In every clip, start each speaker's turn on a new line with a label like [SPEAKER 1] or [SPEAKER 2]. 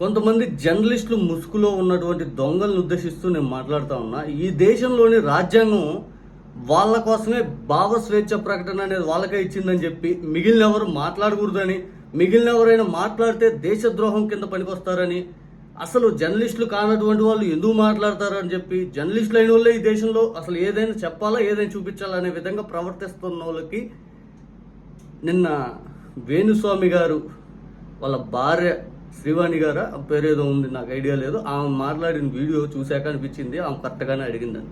[SPEAKER 1] కొంతమంది జర్నలిస్టులు ముసుగులో ఉన్నటువంటి దొంగలను ఉద్దేశిస్తూ నేను మాట్లాడుతూ ఉన్నా. ఈ దేశంలోని రాజ్యాంగం వాళ్ళ కోసమే భావ స్వేచ్ఛ ప్రకటన అనేది వాళ్ళకే ఇచ్చిందని చెప్పి మిగిలిన ఎవరు మాట్లాడకూడదని మిగిలిన ఎవరైనా మాట్లాడితే దేశద్రోహం కింద పనికొస్తారని అసలు జర్నలిస్టులు కానటువంటి వాళ్ళు ఎందుకు మాట్లాడతారని చెప్పి జర్నలిస్టులు అయిన వాళ్ళే ఈ దేశంలో అసలు ఏదైనా చెప్పాలా ఏదైనా చూపించాలా అనే విధంగా ప్రవర్తిస్తున్న వాళ్ళకి నిన్న వేణుస్వామి గారు వాళ్ళ భార్య శ్రీవాణి గారా? ఆ పేరు ఏదో ఉంది నాకు ఐడియా లేదు. ఆమె మాట్లాడిన వీడియో చూశాక అనిపించింది ఆమె కరెక్ట్గానే అడిగిందని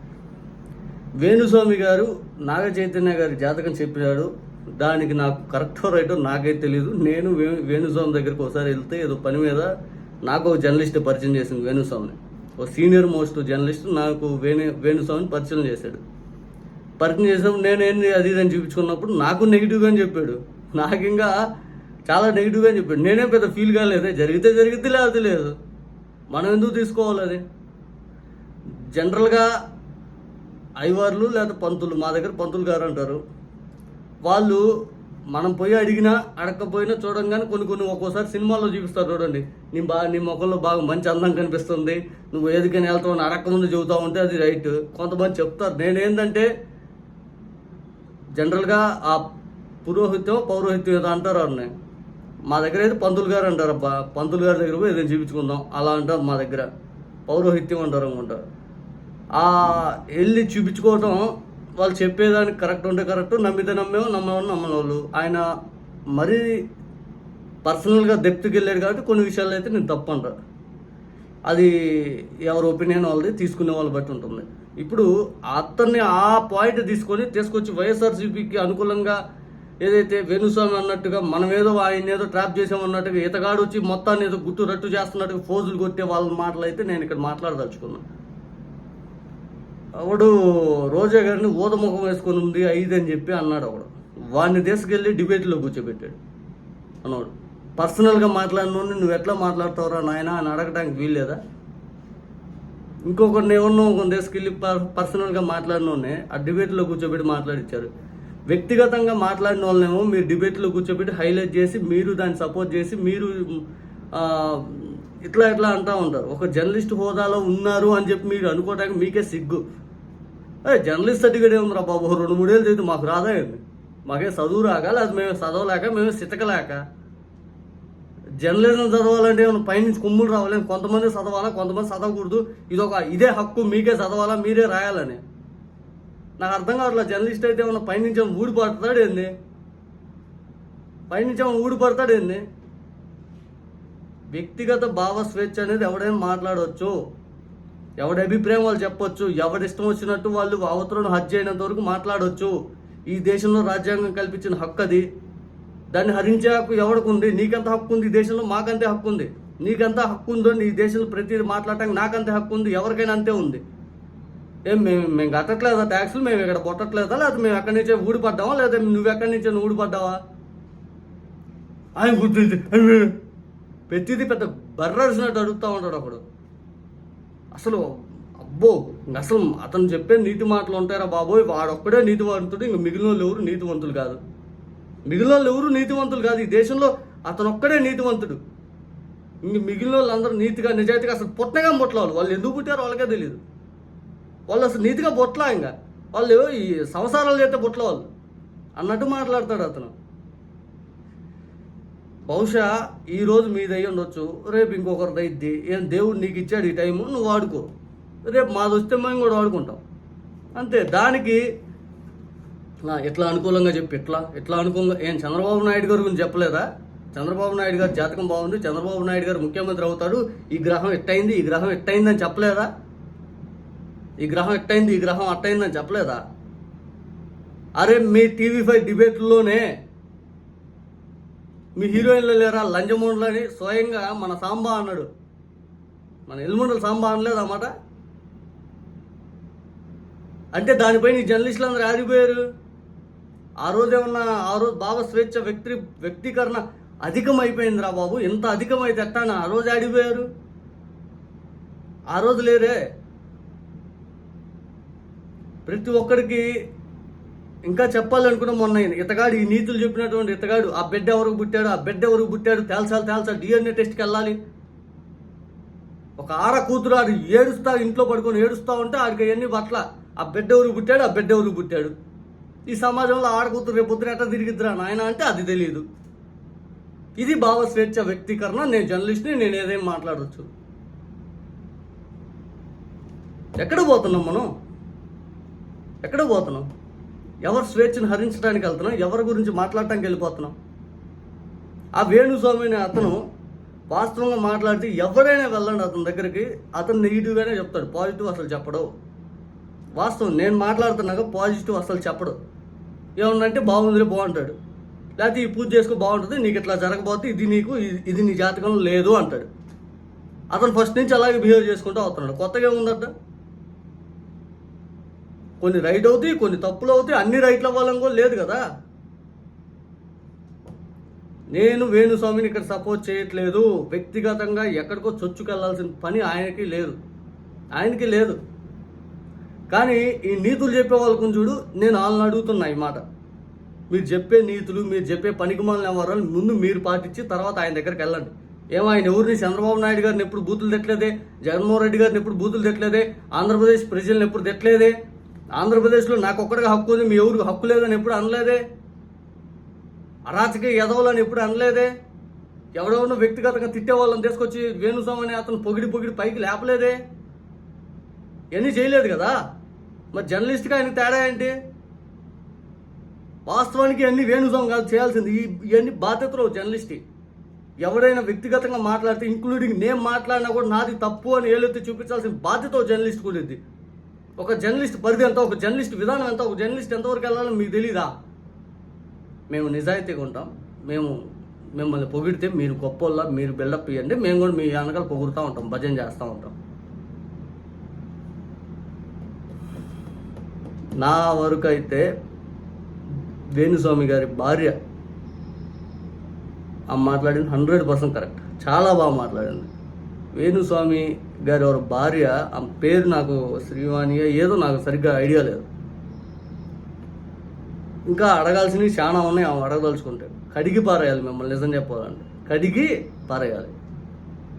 [SPEAKER 1] వేణుస్వామి గారు నాగ చైతన్య గారి జాతకం చెప్పాడు దానికి నాకు కరెక్టో రైటో నాకైతే తెలియదు నేను వే వేణుస్వామి దగ్గరికి ఒకసారి వెళ్తే ఏదో పని మీద నాకు ఒక జర్నలిస్ట్ పరిచయం చేసింది వేణుస్వామిని. ఒక సీనియర్ మోస్ట్ జర్నలిస్ట్ నాకు వేణు వేణుస్వామిని పరిచయం చేశాడు. పరిచయం చేసినప్పుడు నేనేంది అది ఇది అని చూపించుకున్నప్పుడు నాకు నెగిటివ్గా అని చెప్పాడు. నాకు ఇంకా చాలా నెగిటివ్గా అని చెప్పాడు. నేనే పెద్ద ఫీల్ కాలేదే. జరిగితే జరిగితే లేకపోతే లేదు. మనం ఎందుకు తీసుకోవాలి అది? జనరల్గా ఐవార్లు లేదా పంతులు మా దగ్గర పంతులు గారు అంటారు. వాళ్ళు మనం పోయి అడిగినా అడగకపోయినా చూడంగానే కొన్ని కొన్ని ఒక్కోసారి సినిమాల్లో చూపిస్తారు చూడండి. నీ బా నీ ముఖంలో బాగా మంచి అందం కనిపిస్తుంది. నువ్వు ఏదికైనా వెళ్తావు అని అడక్క చెబుతా ఉంటే అది రైట్ కొంతమంది చెప్తారు. నేనేంటంటే జనరల్గా ఆ పురోహిత్యం పౌరోహిత్యం ఏదో అంటారు అన్నీ మా దగ్గర అయితే పంతులు గారు అంటారబ్బా పంతులు గారి దగ్గర పోయి ఏదైనా చూపించుకుందాం. అలా అంటారు మా దగ్గర. పౌరోహిత్యం అంటారు అనుకుంటారు ఆ వెళ్ళి చూపించుకోవటం వాళ్ళు చెప్పేదానికి కరెక్ట్ ఉంటే కరెక్ట్ నమ్మితే నమ్మేమో నమ్మేవాళ్ళు నమ్మని వాళ్ళు ఆయన మరీ పర్సనల్గా దెప్తికి వెళ్ళాడు కాబట్టి కొన్ని విషయాలు అయితే నేను తప్పు అంటారు అది ఎవరి ఒపీనియన్ వాళ్ళది తీసుకునే వాళ్ళు బట్టి ఉంటుంది. ఇప్పుడు అతన్ని ఆ పాయింట్ తీసుకొని తీసుకొచ్చి వైఎస్ఆర్సీపీకి అనుకూలంగా ఏదైతే వేణుస్వామి అన్నట్టుగా మనం ఏదో ఆయన ఏదో ట్రాప్ చేసామన్నట్టుగా ఇతగాడు వచ్చి మొత్తాన్ని ఏదో గుట్టు రట్టు చేస్తున్నట్టుగా ఫోజులు కొట్టే వాళ్ళ మాటలు అయితే నేను ఇక్కడ మాట్లాడదలుచుకున్నాను అవడు రోజా గారిని ఊదముఖం వేసుకొని ఉంది ఐదు అని చెప్పి అన్నాడు ఒకడు వాడిని తీసుకెళ్ళి డిబేట్లో కూర్చోబెట్టాడు. అన్నాడు పర్సనల్గా మాట్లాడినోడిని నువ్వు ఎట్లా మాట్లాడతావురా నాయన? అని అడగడానికి వీల్లేదా? ఇంకొకరిని ఎవరినో ఒకరిని తీసుకెళ్ళి పర్- పర్సనల్గా మాట్లాడినోడిని ఆ డిబేట్లో కూర్చోబెట్టి మాట్లాడిచ్చారు. వ్యక్తిగతంగా మాట్లాడిన వాళ్ళనేమో మీరు డిబేట్లో కూర్చోబెట్టి హైలైట్ చేసి మీరు దాన్ని సపోర్ట్ చేసి మీరు ఇట్లా ఇట్లా అంటూ ఉంటారు. ఒక జర్నలిస్ట్ హోదాలో ఉన్నారు అని చెప్పి మీరు అనుకోవడానికి మీకే సిగ్గు. అదే జర్నలిస్ట్ సర్టిఫికేట్ ఏముందిరా బాబు? రెండు మూడేళ్ళు చదివితే మాకు రాదా మాకే చదువు రాక లేదా మేము చదవలేక మేము సితకలేక. జర్నలిజం చదవాలంటే ఏమైనా పైనుంచి కుమ్ములు రావాలి? కొంతమంది చదవాలా కొంతమంది చదవకూడదు. ఇది ఒక ఇదే హక్కు మీకే చదవాలా మీరే రాయాలని. నాకు అర్థం కావట్లేదు జర్నలిస్ట్ అయితే ఏమన్నా పైనుంచి ఏమైనా ఊడి పడతాడు ఏంది? పైనుంచి ఊడి పడతాడు ఏంది? వ్యక్తిగత భావ స్వేచ్ఛ అనేది ఎవడైనా మాట్లాడవచ్చు ఎవడి అభిప్రాయం వాళ్ళు చెప్పొచ్చు. ఎవడి ఇష్టం వచ్చినట్టు వాళ్ళు అవతలను హత్య చేయనంత వరకు మాట్లాడవచ్చు ఈ దేశంలో రాజ్యాంగం కల్పించిన హక్కు అది. దాన్ని హరించే హక్కు ఎవరికి ఉంది? నీకెంత హక్కు ఉంది? ఈ దేశంలో మాకంతే హక్కు ఉంది. నీకంత హక్కు ఉందో నీ దేశంలో ప్రతిదీ మాట్లాడటానికి నాకంతే హక్కు ఉంది. ఎవరికైనా అంతే ఉంది. ఏం మేము మేము కట్టట్లేదా ట్యాక్సులు మేము ఇక్కడ కొట్టట్లేదా? లేదా మేము ఎక్కడి నుంచే ఊడిపడ్డావా లేదా నువ్వు ఎక్కడి నుంచే ఊడిపడ్డావా ఆయన గుర్తించి ప్రతిదీ పెద్ద బర్రసినట్టు అడుగుతూ ఉంటాడు అప్పుడు. అసలు అబ్బో ఇంక అసలు అతను చెప్పే నీతి మాటలు ఉంటారా బాబోయ్. వాడొక్కడే నీతివంతుడు ఇంక మిగిలిన వాళ్ళు ఎవరు నీతివంతులు కాదు. మిగిలిన వాళ్ళు ఎవరు నీతివంతులు కాదు. ఈ దేశంలో అతను ఒక్కడే నీతివంతుడు. ఇంక మిగిలిన వాళ్ళందరూ నీతిగా నిజాయితీగా అసలు పుట్టగా పుట్టలేదు వాళ్ళు. ఎందుకు పుట్టారో వాళ్ళకే తెలియదు వాళ్ళు అసలు నీతిగా బొట్లా ఇంకా. వాళ్ళు ఈ సంసారాలు చేస్తే బొట్ల వాళ్ళు. అన్నట్టు మాట్లాడతాడు అతను. బహుశా ఈ రోజు మీది ఉండొచ్చు రేపు ఇంకొకరిది అయింది ఏం దేవుడు నీకు ఇచ్చాడు ఈ టైము నువ్వు వాడుకో రేపు మాది వస్తే మేము కూడా వాడుకుంటాం అంతే. దానికి ఎట్లా అనుకూలంగా చెప్పి ఎట్లా ఎట్లా అనుకూలంగా ఏం చంద్రబాబు నాయుడు గారు గురించి చెప్పలేదా? చంద్రబాబు నాయుడు గారు జాతకం బాగుంది. చంద్రబాబు నాయుడు గారు ముఖ్యమంత్రి అవుతాడు. ఈ గ్రహం ఎట్టయింది ఈ గ్రహం ఎట్టయిందని చెప్పలేదా? ఈ గ్రహం ఎట్టయింది? ఈ గ్రహం అట్టయిందని చెప్పలేదా? అరే మీ టీవీ ఫైవ్ డిబేట్లోనే మీ హీరోయిన్లు లేరా? లంజమూండ్లని స్వయంగా మన సాంబా అన్నాడు. మన ఎల్ముండల సాంబా అనలేదు అన్నమాట అంటే దానిపైన ఈ జర్నలిస్టులు అందరూ ఆడిపోయారు ఆ రోజు ఏమన్నా ఆ రోజు భావ స్వేచ్ఛ వ్యక్తి వ్యక్తీకరణ అధికం అయిపోయిందిరా బాబు. ఎంత అధికమైతే ఎట్టానా? ఆ రోజు ఆడిపోయారు ఆ రోజు లేరే. ప్రతి ఒక్కరికి ఇంకా చెప్పాలనుకున్న మొన్న ఇతగాడు ఈ నీతులు చెప్పినటువంటి ఇతగాడు ఆ బిడ్డ ఎవరికి పుట్టాడు ఆ బిడ్డ ఎవరికి పుట్టాడు తేల్చాలి తేల్చాలి డిఎన్ఏ టెస్ట్కి వెళ్ళాలి. ఒక ఆడ కూతురు ఆడు ఏడుస్తా ఇంట్లో పడుకొని ఏడుస్తా ఉంటే ఆడికి అవన్నీ పట్ల ఆ బిడ్డ ఎవరు పుట్టాడు ఆ బిడ్డ ఎవరు పుట్టాడు? ఈ సమాజంలో ఆడ కూతురు రేపు పొద్దున ఎట్లా తిరిగిద్దిరా నాయన అంటే అది తెలియదు ఇది భావ స్వేచ్ఛ వ్యక్తీకరణ నేను జర్నలిస్ట్ని నేను ఏదేం మాట్లాడవచ్చు ఎక్కడ పోతున్నాం మనం? ఎక్కడ పోతున్నాం ఎవరు స్వేచ్ఛను హరించడానికి వెళ్తున్నాం ఎవరి గురించి మాట్లాడటానికి వెళ్ళిపోతున్నాం ఆ వేణుస్వామి అనే అతను వాస్తవంగా మాట్లాడితే ఎవరైనా వెళ్ళండి అతని దగ్గరికి. అతను నెగిటివ్గానే చెప్తాడు. పాజిటివ్ అసలు చెప్పడు. వాస్తవం నేను మాట్లాడుతున్నాక పాజిటివ్ అసలు చెప్పడు. ఏమన్నంటే బాగుందిలే బాగుంటాడు. లేకపోతే ఈ పూజ చేసుకో బాగుంటుంది. నీకు ఇట్లా జరగబోతే ఇది నీకు ఇది- నీ జాతకంలో లేదు అంటాడు. అతను ఫస్ట్ నుంచి అలాగే బిహేవ్ చేసుకుంటూ అవుతున్నాడు కొత్తగా ఉందట కొన్ని రైట్ అవుతాయి కొన్ని తప్పులు అవుతాయి అన్ని రైట్లు అవ్వాలని కూడా లేదు కదా. నేను వేణుస్వామిని ఇక్కడ సపోర్ట్ చేయట్లేదు. వ్యక్తిగతంగా ఎక్కడికో చొచ్చుకెళ్ళాల్సిన పని ఆయనకి లేదు. ఆయనకి లేదు. కానీ ఈ నీతులు చెప్పే వాళ్ళకు చూడు నేను వాళ్ళని అడుగుతున్నా ఈ మాట. మీరు చెప్పే నీతులు మీరు చెప్పే పనికిమాలిన వ్యవహారాలు ముందు మీరు పాటించి తర్వాత ఆయన దగ్గరికి వెళ్ళండి. ఏమో ఆయన ఎవరిని చంద్రబాబు నాయుడు గారిని ఎప్పుడు బూతులు తెట్లేదే జగన్మోహన్ రెడ్డి గారిని ఎప్పుడు బూతులు తెట్లేదే ఆంధ్రప్రదేశ్ ప్రజలను ఎప్పుడు తిట్టలేదే ఆంధ్రప్రదేశ్లో నాకు ఒక్కడిగా హక్కు ఉంది మీ ఎవరికి హక్కు లేదని ఎప్పుడు అనలేదే? అరాచకీయ ఎదవలని ఎప్పుడు అనలేదే? ఎవడెవరినో వ్యక్తిగతంగా తిట్టే వాళ్ళని తీసుకొచ్చి వేణుస్వామి అనే అతను పొగిడి పొగిడి పైకి లేపలేదే? ఇవన్నీ చేయలేదు కదా? మరి జర్నలిస్ట్గా ఆయన తేడా ఏంటి? వాస్తవానికి అన్ని వేణుస్వామి కాదు చేయాల్సింది ఈ ఇవన్నీ బాధ్యతలు జర్నలిస్ట్ ఎవరైనా వ్యక్తిగతంగా మాట్లాడితే ఇంక్లూడింగ్ నేను మాట్లాడినా కూడా నాది తప్పు అని ఏలెత్తి చూపించాల్సిన బాధ్యత జర్నలిస్ట్ కూడా ఇది ఒక జర్నలిస్ట్ పరిధి ఎంత ఒక జర్నలిస్ట్ విధానం ఎంత ఒక జర్నలిస్ట్ ఎంతవరకు వెళ్ళాలో మీకు తెలీదా? మేము నిజాయితీగా ఉంటాం. మేము మిమ్మల్ని పొగిడితే మీరు గొప్పోళ్ళ మీరు బిల్డప్ ఇవ్వండి మేము కూడా మీ వెనకాల పొగుడుతూ ఉంటాం భజన చేస్తూ ఉంటాం. నా వరకు అయితే వేణుస్వామి గారి భార్య. ఆ మాట్లాడింది హండ్రెడ్ పర్సెంట్ కరెక్ట్. చాలా బాగా మాట్లాడింది. వేణుస్వామి గారి వారి భార్య ఆ పేరు నాకు శ్రీవాణి ఏదో నాకు సరిగ్గా ఐడియా లేదు. ఇంకా అడగాల్సినవి చాలా ఉన్నాయి ఆమె అడగదలుచుకుంటే. కడిగి పారేయాలి మిమ్మల్ని నిజం చెప్పాలంటే. కడిగి పారేయాలి.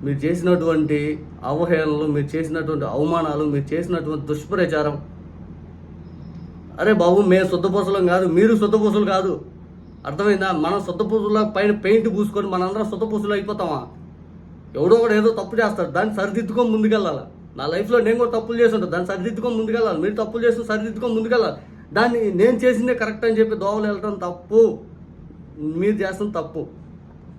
[SPEAKER 1] మీరు చేసినటువంటి అవహేళనలు మీరు చేసినటువంటి అవమానాలు మీరు చేసినటువంటి దుష్ప్రచారం. అరే బాబు మేము శుద్ధపూసలం కాదు మీరు శుద్ధపూసలు కాదు. అర్థమైందా? మనం శుద్ధపూసల పైన పెయింట్ పూసుకొని మనందరం శుద్ధపూసలు అయిపోతామా? ఎవడో కూడా ఏదో తప్పు చేస్తాడు దాన్ని సరిదిద్దుకొని ముందుకెళ్ళాలి. నా లైఫ్లో నేను కూడా తప్పులు చేసి ఉంటాను దాన్ని సరిదిద్దుకొని ముందుకెళ్ళాలి. మీరు తప్పులు చేసి సరిదిద్దుకొని ముందుకెళ్ళాలి. దాన్ని నేను చేసిందే కరెక్ట్ అని చెప్పి దోవలు వెళ్ళటం తప్పు. మీరు చేస్తున్న తప్పు.